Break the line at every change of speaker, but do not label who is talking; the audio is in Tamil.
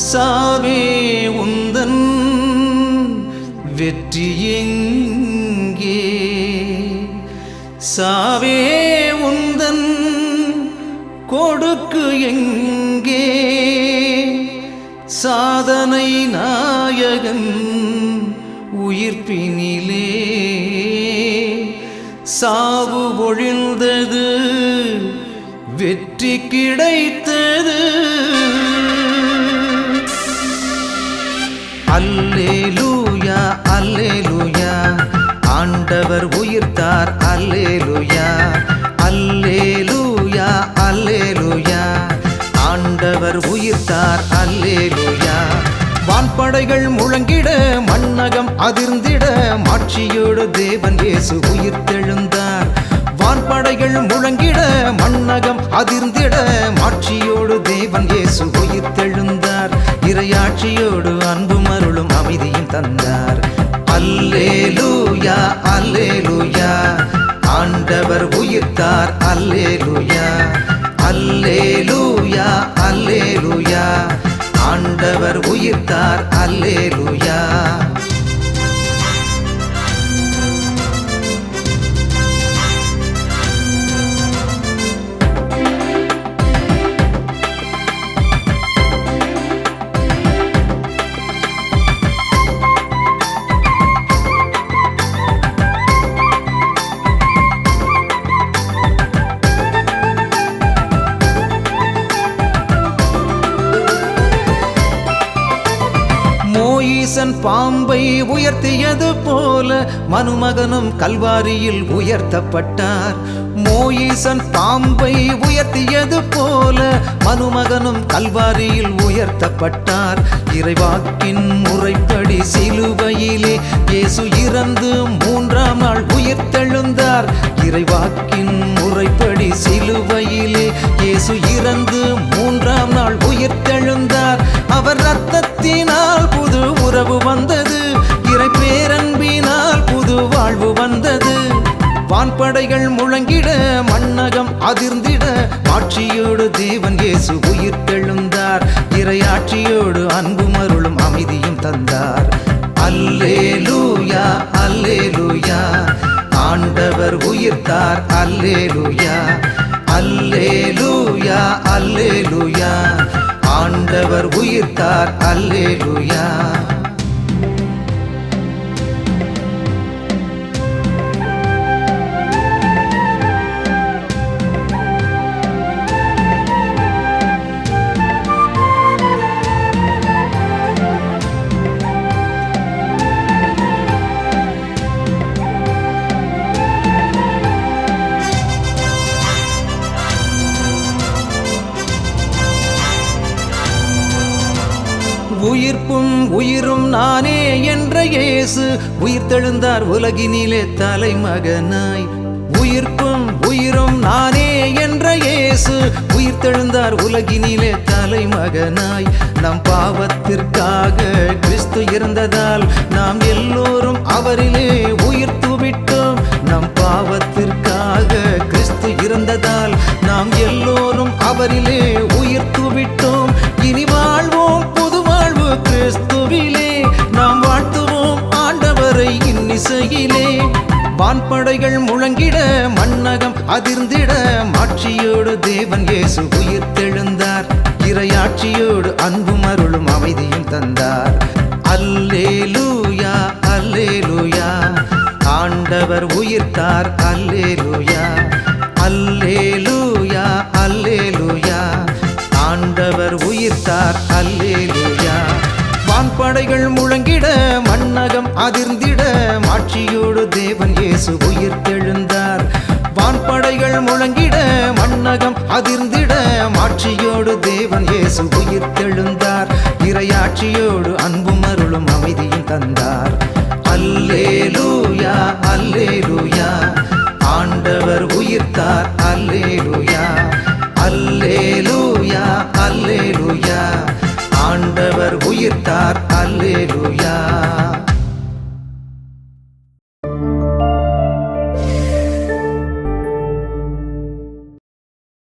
சாவே உந்தன் வெற்றி எங்கே? சாவே உந்தன் கொடுக்கு எங்கே? சாதனை நாயகன் உயிர்ப்பினிலே. சாவு ஒழிந்தது வெற்றி கிடைத்தது அல்லேலூயா அல்லேலூயா. ஆண்டவர் உயிர்த்தார் அல்லேலூயா. அல்லேலூயா அல்லேலூயா. ஆண்டவர் உயிர்த்தார் அல்லேலூயா. வான்படைகள் முழங்கிட மன்னகம் அதிர்ந்திட மாட்சியோடு தேவன் இயேசு உயிர்த்தெழுந்தார். வான்படைகள் முழங்கிட மன்னகம் அதிர்ந்து உயிர்த்தார். அல்லேலுயா. அல்லேலுயா. அல்லேலுயா. ஆண்டவர் உயிர்த்தார். அல்லேலுயா. ஈசன் பாம்பை உயர்த்தியது போல மனுமகனும் கல்வாரியில் உயர்த்தப்பட்டார். மோயிசன் பாம்பை உயர்த்தியது போல மனுமகனும் கல்வாரியில் உயர்த்தப்பட்டார். இறைவாக்கின் முறைப்படி சிலுவையிலே இயேசு இறந்து மூன்றாம் நாள் உயிர்த்தெழுந்தார். இறைவாக்கின் முறைப்படி சிலுவையிலே இயேசு இறந்து வான் படைகள் முழங்கிட மன்னகம் அதிர்ந்திட ஆட்சியோடு தேவன் இயேசு உயிர்த்தெழுந்தார் இறையாட்சியோடு அன்பும் அருளும் அமைதியும் தந்தார். அல்லே லூயா அல்லே லூயா ஆண்டவர் உயிர்த்தார். அல்லே லூயா அல்லே லூயா அல்லே லூயா ஆண்டவர் உயிர்த்தார். அல்லே லூயா உயிர்ப்பும் உயிரும் நானே என்ற இயேசு. உயிர்த்தெழுந்தார் உலகினிலே தலைமகனாய். உயிர்ப்பும் உயிரும் நானே என்ற இயேசு. உயிர்த்தெழுந்தார் உலகினிலே தலைமகனாய். நம் பாவத்திற்காக கிறிஸ்து இருந்ததால் நாம் எல்லோரும் அவரிலே உயிர்த்து விட்டோம் நம் பாவத்திற்காக கிறிஸ்து இருந்ததால் நாம் எல்லோரும் அவரிலே உயிர்த்து விட்டோம் வான்படைகள் முழங்கிட மன்னகம் அதிர்ந்திட மாட்சியோடு தேவன் இயேசு உயிர் தெழுந்தார். இரையாட்சியோடு அன்பும் அருளும் அமைதியும் தந்தார். அல்லேலூயா அல்லேலூயா. ஆண்டவர் உயிர்த்தார் அல்லேலூயா. அல்லேலூயா அல்லேலூயா. ஆண்டவர் உயிர்த்தார் அல்லேலூயா. வான்படைகள் முழங்கிட மன்னகம் அதிர்ந்திட மாட்சியோடு முழங்கிட மன்னகம் அதிர்ந்திட. மாட்சியோடு தேவன் இயேசு உயிர் தெழுந்தார் இரையாட்சியோடு அன்பும் அருளும் அமைதியும் தந்தார். அல்லேலூயா அல்லேலூயா. ஆண்டவர் உயிர்த்தார். அல்லேலூயா. அல்லேலூயா அல்லேலூயா. ஆண்டவர் உயிர்த்தார். அல்லேலூயா.